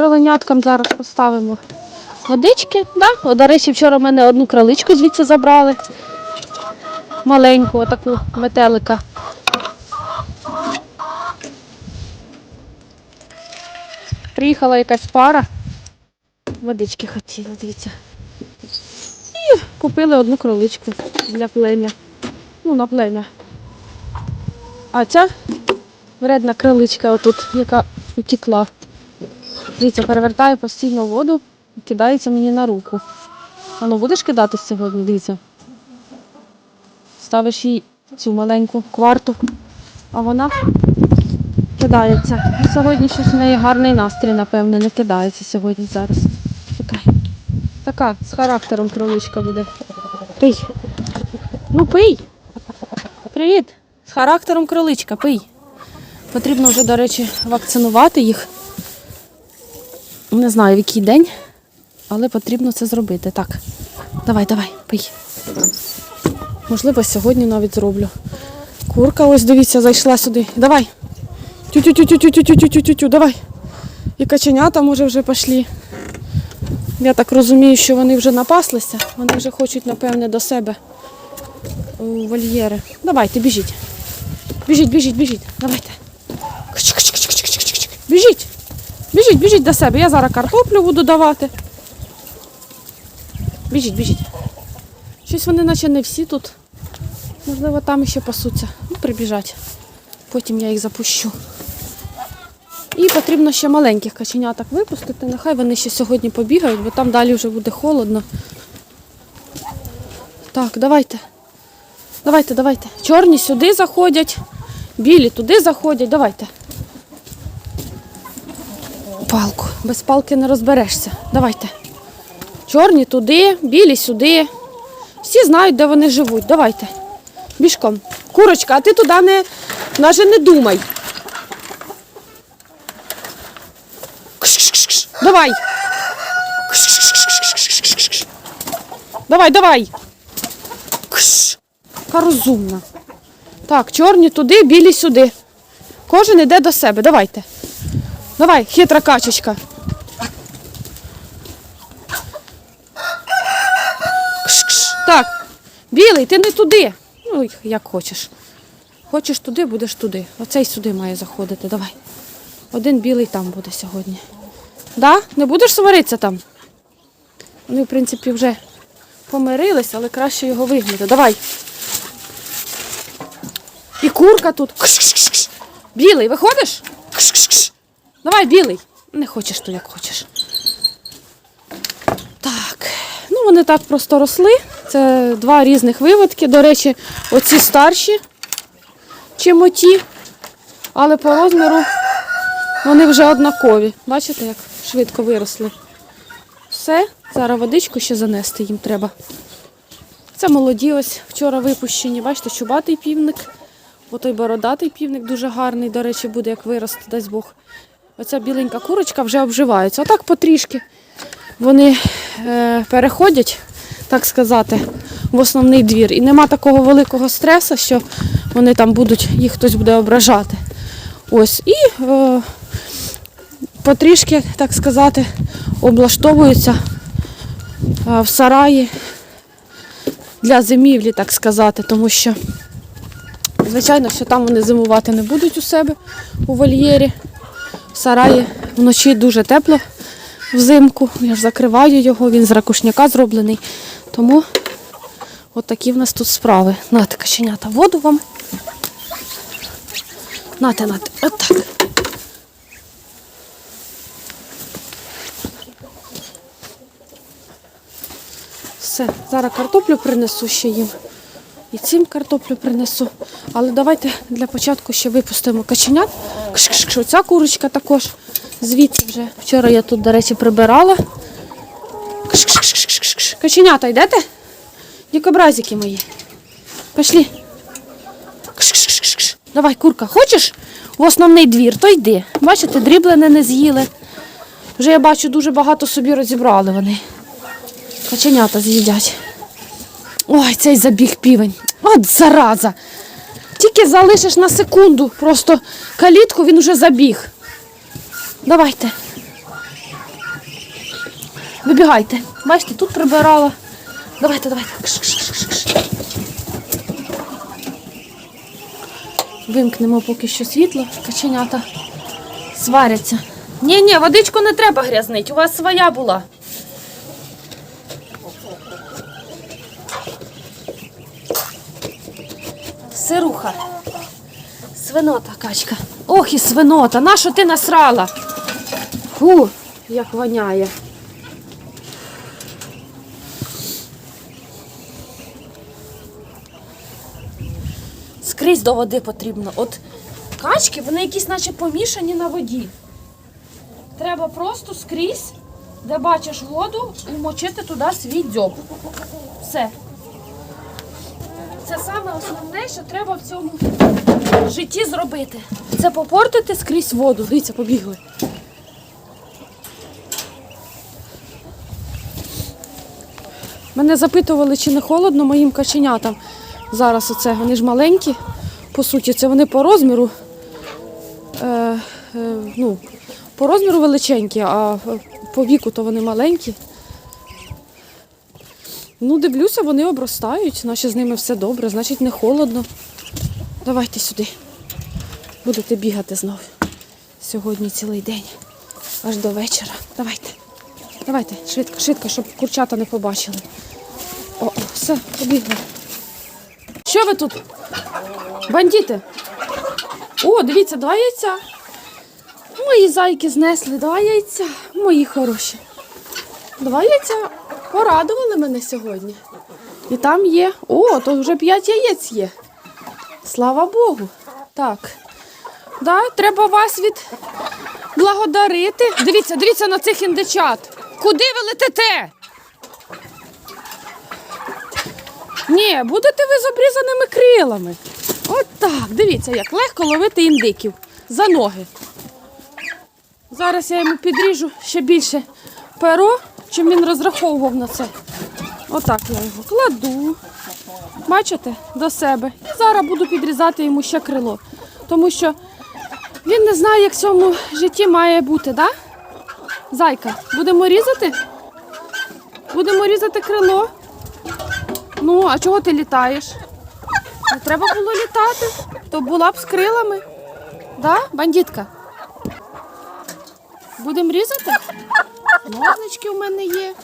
кроленяткам зараз поставимо водички. Да? О, до речі, вчора в мене одну кроличку звідси забрали. Маленьку, таку метелика. Приїхала якась пара. Водички хотіла, дивіться. І купили одну кроличку для плем'я. Ну, на плем'я. А ця вредна кроличка отут, яка утекла. Дивіться, перевертаю постійно воду кидається мені на руку. А ну будеш кидати сьогодні, дивіться. Ставиш їй цю маленьку кварту, а вона кидається. Сьогодні щось в неї гарний настрій, напевне, не кидається сьогодні зараз. Така, така з характером кроличка буде. Пий. Ну пий. Привіт. З характером кроличка, пий. Потрібно вже, до речі, вакцинувати їх. Не знаю, в який день, але потрібно це зробити. Так, давай, давай, пий. Можливо, сьогодні навіть зроблю. Курка, ось дивіться, зайшла сюди. Давай. Тю-тю-тю-тю-тю-тю-тю-тю-тю, давай. І каченята, може, вже пішли. Я так розумію, що вони вже напаслися. Вони вже хочуть, напевне, до себе у вольєри. Давайте, біжіть. Біжіть, біжіть, біжіть. Давайте. Кч-кч-кч-кч-кч-кч-кч. Біжіть. Біжіть, біжіть до себе. Я зараз картоплю буду давати. Біжіть, біжіть. Щось вони наче не всі тут. Можливо, там ще пасуться. Ну, прибіжать. Потім я їх запущу. І потрібно ще маленьких каченяток випустити. Нехай вони ще сьогодні побігають, бо там далі вже буде холодно. Так, давайте. Давайте, давайте. Чорні сюди заходять, білі туди заходять. Давайте. Палку. Без палки не розберешся. Давайте. Чорні туди, білі сюди. Всі знають, де вони живуть. Давайте. Бішком. Курочка, а ти туди не, навіть не думай. Давай. Давай, давай. Кш. Яка розумна. Так, чорні туди, білі сюди. Кожен іде до себе. Давайте. Давай, хитра качечка. Кш-кш. Так, білий, ти не туди. Ну, як хочеш. Хочеш туди, будеш туди. Оцей сюди має заходити. Давай. Один білий там буде сьогодні. Да? Не будеш сваритися там? Вони, в принципі, вже помирились, але краще його вигнати. Давай. І курка тут. Кш-кш-кш. Білий, виходиш? Кш-кш-кш. Давай, білий. Не хочеш, то як хочеш. Так. Ну, вони так просто росли. Це два різних виводки. До речі, оці старші, чим оті, але по розміру вони вже однакові. Бачите, як швидко виросли. Все, зараз водичку ще занести їм треба. Це молоді ось вчора випущені. Бачите, чубатий півник. Отой бородатий півник дуже гарний, до речі, буде як вирости, дасть Бог. Оця біленька курочка вже обживається. Отак потрішки вони е, переходять, так сказати, в основний двір. І нема такого великого стресу, що вони там будуть, їх хтось буде ображати. Ось. І е, потрішки, так сказати, облаштовуються е, в сараї для зимівлі, так сказати, тому що, звичайно, що там вони зимувати не будуть у себе у вольєрі. Сараї вночі дуже тепло взимку. Я ж закриваю його, він з ракушняка зроблений. Тому от в нас тут справи. Нате, каченята, воду вам. Нате, нате, отак. Все, зараз картоплю принесу ще їм. І цим картоплю принесу. Але давайте для початку ще випустимо каченят. Кш-кш-кш. Оця курочка також. Звідси вже. Вчора я тут, до речі, прибирала. Кш-кш-кш-кш-кш. Каченята, йдете? Дікобразики мої. Пішли. Давай, курка, хочеш в основний двір, то йди. Бачите, дріблене не з'їли. Вже я бачу, дуже багато собі розібрали вони. Каченята з'їдять. Ой, цей забіг півень. От зараза. Тільки залишиш на секунду просто калітку, він уже забіг. Давайте. Вибігайте. Бачите, тут прибирала. Давайте, давайте. Вимкнемо поки що світло, каченята сваряться. Ні, ні, водичку не треба грязнить, у вас своя була. Сируха. Свинота, качка. Ох і свинота, на що ти насрала? Фу, як воняє. Скрізь до води потрібно. От качки, вони якісь наче помішані на воді. Треба просто скрізь, де бачиш воду, вмочити туди свій дзьоб. Все. Це саме основне, що треба в цьому житті зробити. Це попортити скрізь воду. Дивіться, побігли. Мене запитували, чи не холодно моїм каченятам. Зараз оце, вони ж маленькі, по суті, це вони по розміру. Е, е, ну, по розміру величенькі, а по віку то вони маленькі. Ну, дивлюся, вони обростають, наче з ними все добре, значить не холодно. Давайте сюди. Будете бігати знову. Сьогодні цілий день. Аж до вечора. Давайте. Давайте, швидко, швидко, щоб курчата не побачили. О, о, все, побігли. Що ви тут? Бандити? О, дивіться, два яйця. Мої зайки знесли, два яйця. Мої хороші. Два яйця порадували мене сьогодні. І там є. О, то вже п'ять яєць є. Слава Богу. Так. Да, треба вас від благодарити. Дивіться, дивіться на цих індичат. Куди ви летите? Ні, будете ви з обрізаними крилами. От так, дивіться, як легко ловити індиків за ноги. Зараз я йому підріжу ще більше перо, чим він розраховував на це. Отак я його кладу. Бачите, до себе. І зараз буду підрізати йому ще крило. Тому що він не знає, як в цьому житті має бути, да? Зайка, будемо різати? Будемо різати крило. Ну, а чого ти літаєш? Не треба було літати, то була б з крилами. Да, бандитка? Будемо різати? Ножнички в мене є.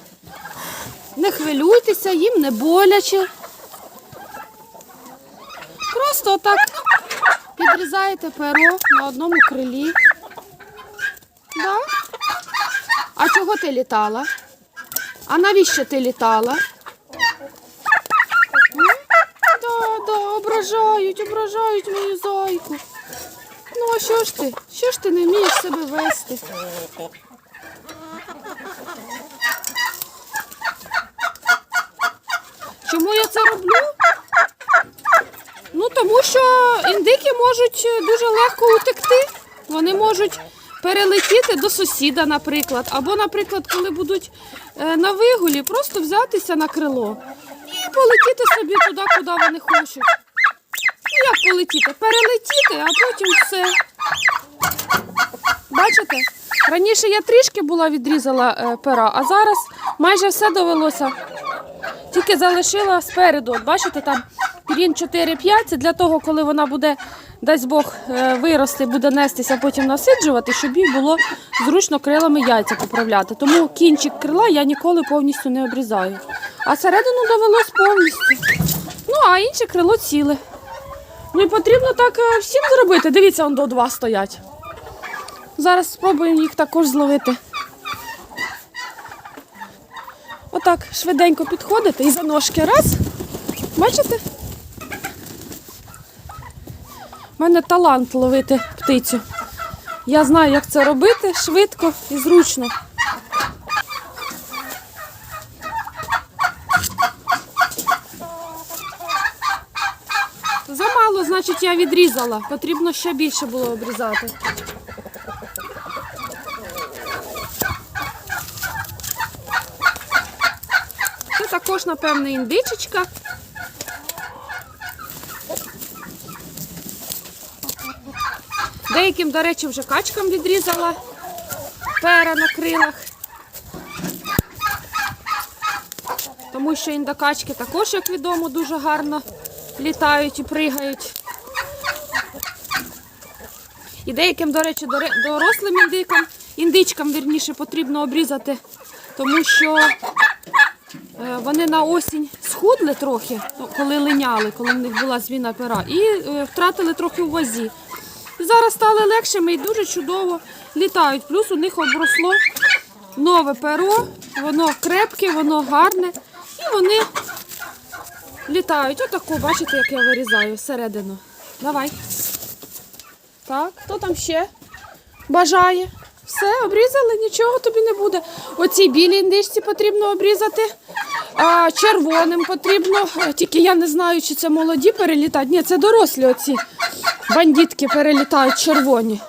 Не хвилюйтеся, їм не боляче. Просто отак підрізаєте перо на одному крилі. Да? А чого ти літала? А навіщо ти літала? Да, да, ображають, ображають мою зайку. Ну, а що ж ти? Що ж ти не вмієш себе вести? Чому я це роблю? Ну, тому що індики можуть е, дуже легко утекти. Вони можуть перелетіти до сусіда, наприклад. Або, наприклад, коли будуть е, на вигулі, просто взятися на крило і полетіти собі туди, куди вони хочуть. Ну, як полетіти? Перелетіти, а потім все. Бачите? Раніше я трішки була відрізала е, пера, а зараз майже все довелося. Тільки залишила спереду. От бачите, там пірін 4-5, це для того, коли вона буде, дасть Бог, е, вирости, буде нестися, потім насиджувати, щоб їй було зручно крилами яйця поправляти. Тому кінчик крила я ніколи повністю не обрізаю. А середину довелось повністю. Ну, а інше крило ціле. Ну і потрібно так е, всім зробити. Дивіться, он до два стоять. Зараз спробуємо їх також зловити. Отак швиденько підходите і за ножки раз. Бачите? У мене талант ловити птицю. Я знаю, як це робити швидко і зручно. Замало, значить, я відрізала. Потрібно ще більше було обрізати. Також, напевне, індичечка. Деяким, до речі, вже качкам відрізала пера на крилах. тому що індокачки також, як відомо, дуже гарно літають і пригають. І деяким, до речі, дорослим індикам, індичкам вірніше, потрібно обрізати, тому що вони на осінь схудли трохи, ну, коли линяли, коли в них була зміна пера, і е, втратили трохи у вазі. Зараз стали легшими і дуже чудово літають. Плюс у них обросло нове перо, воно крепке, воно гарне. І вони літають. Отако, бачите, як я вирізаю всередину. Давай. Так, хто там ще бажає? Все, обрізали, нічого тобі не буде. Оці білі індичці потрібно обрізати, червоним потрібно. Е, Тільки я не знаю, чи це молоді перелітають. Ні, це дорослі оці бандитки перелітають червоні.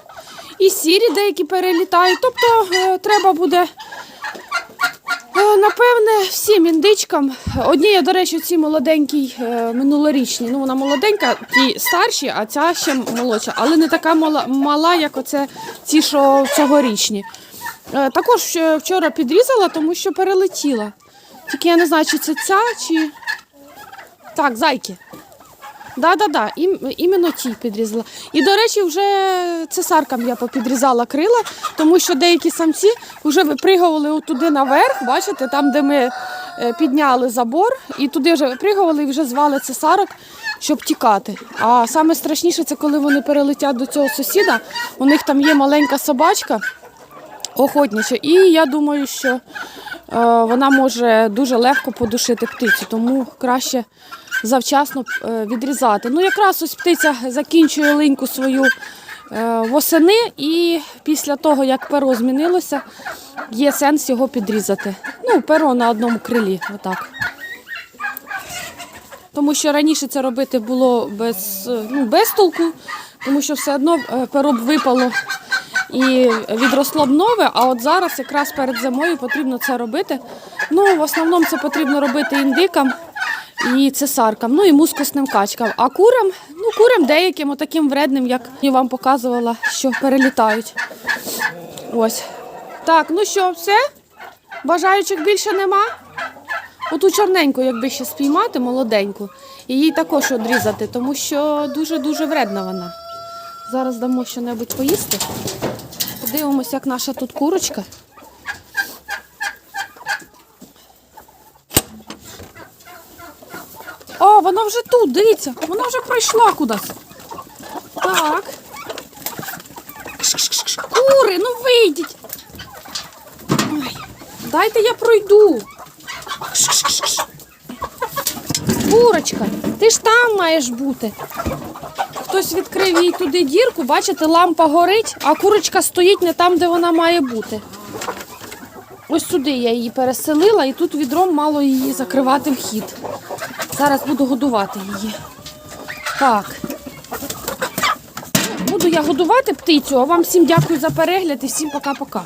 І сірі деякі перелітають. Тобто е, треба буде Е, Напевне, всім індичкам. Одній, до речі, ці молоденькій е, минулорічні. Ну, вона молоденька, ті старші, а ця ще молодша, але не така мала, як оце ті, що цьогорічні. Також вчора підрізала, тому що перелетіла. Тільки я не знаю, чи це ця, чи. Так, зайки. Да, да, да, іменно ті підрізала. І, до речі, вже цесаркам я попідрізала крила, тому що деякі самці вже випригували туди наверх, бачите, там, де ми е, підняли забор, і туди вже випригували і вже звали цесарок, щоб тікати. А саме страшніше це коли вони перелетять до цього сусіда. У них там є маленька собачка охотнича, і я думаю, що вона може дуже легко подушити птицю, тому краще завчасно е, відрізати. Ну, якраз ось птиця закінчує линьку свою е, восени, і після того, як перо змінилося, є сенс його підрізати. Ну, перо на одному крилі, отак. Тому що раніше це робити було без, е, ну, без толку, тому що все одно е, перо б випало і відросло б нове, а от зараз якраз перед зимою потрібно це робити. Ну, в основному це потрібно робити індикам і цесаркам, ну і мускусним качкам. А курам, ну курам деяким, отаким вредним, як я вам показувала, що перелітають. Ось. Так, ну що, все? Бажаючих більше нема? Оту чорненьку, якби ще спіймати, молоденьку, і їй також одрізати, тому що дуже-дуже вредна вона. Зараз дамо щось поїсти. Подивимося, як наша тут курочка. О, вона вже тут, дивіться, вона вже пройшла кудись. Так. Кури, ну вийдіть. Ой, дайте я пройду. Курочка, ти ж там маєш бути. Хтось відкрив їй туди дірку, бачите, лампа горить, а курочка стоїть не там, де вона має бути. Ось сюди я її переселила і тут відром мало її закривати вхід. Зараз буду годувати її. Так. Буду я годувати птицю, а вам всім дякую за перегляд і всім пока-пока.